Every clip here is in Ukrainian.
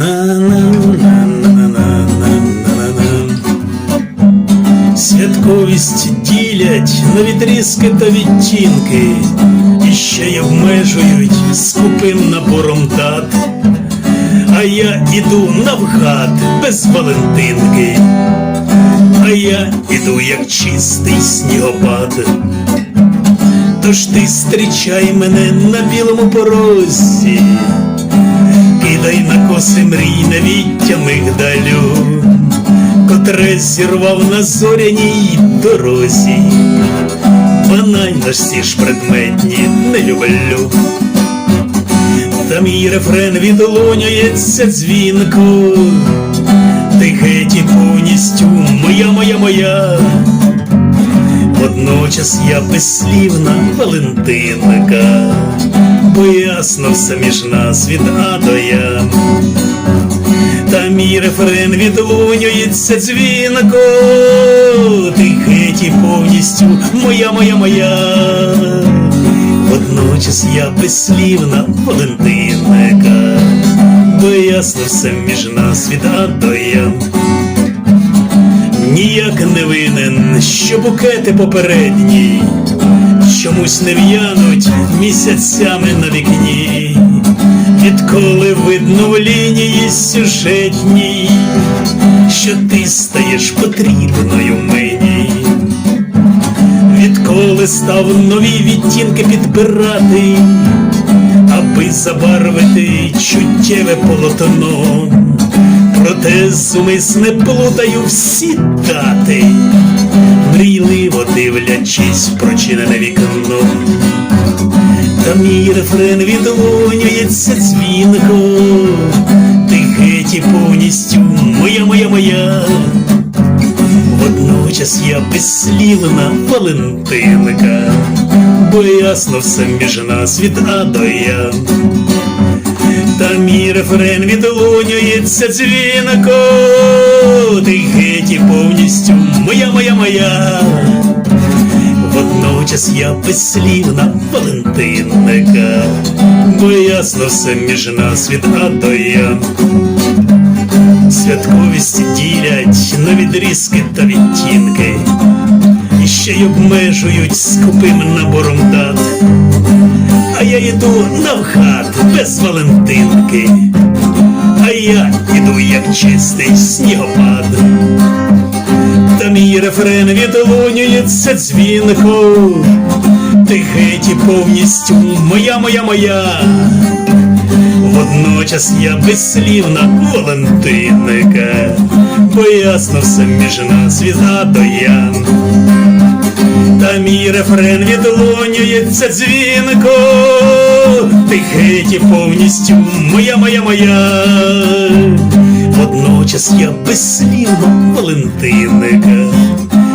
На-на-на-на-на-на-на-на. Святковість ділять на відрізки та відтінки, і ще й обмежують скупим набором дат. А я іду навгад без Валентинки, а я іду як чистий снігопад. Тож ти зустрічай мене на білому порозі, на коси мрій навіття мигдалю, котре зірвав на зоряній дорозі. Банальності ж предметні не люблю. Та мій рефрен відлунюється дзвінко, ти геть і повністю моя, моя, моя. Водночас я безслівна Валентинка, бо ясно все між нас від А до Я. Та мій рефрен відлунюється дзвінко, ти геть і повністю моя, моя, моя. Водночас я безслівна Валентинка, бо ясно все між нас від А до Я. Ніяк не винен, що букети попередні чомусь не в'януть місяцями на вікні, відколи видно в лінії сюжетній, що ти стаєш потрібною мені, відколи став нові відтінки підбирати, аби забарвити чуттєве полотно. Проте зумисне плутаю всі дати, мрійливо дивлячись прочинене вікно. Та мій рефрен відлунюється дзвінко, ти геть і повністю моя, моя, моя. Водночас я безслівна Валентинка, бо ясно все між нас від А до Я. Та мій рефрен відлунюється дзвінко, ти геть і повністю моя, моя, моя. Водночас я безслівна Валентинка, бо ясно все між нас від А до Я. Святковість ділять на відрізки та відтінки, і ще й обмежують скупим набором дат. Я йду навхат без Валентинки, а я іду як чистий снігопад. Та мій рефрен відлунюється дзвінко, ти геть повністю моя, моя, моя. Водночас я безслівна Валентинка, бо ясно все між нас від А до Я. Та мій рефрен відлунюється дзвінко, ти геть повністю моя, моя, моя. Водночас я безслівна Валентинка,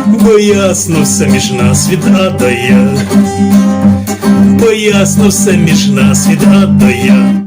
бо ясно все між нас від А до Я. Бо ясно все між нас від А до Я.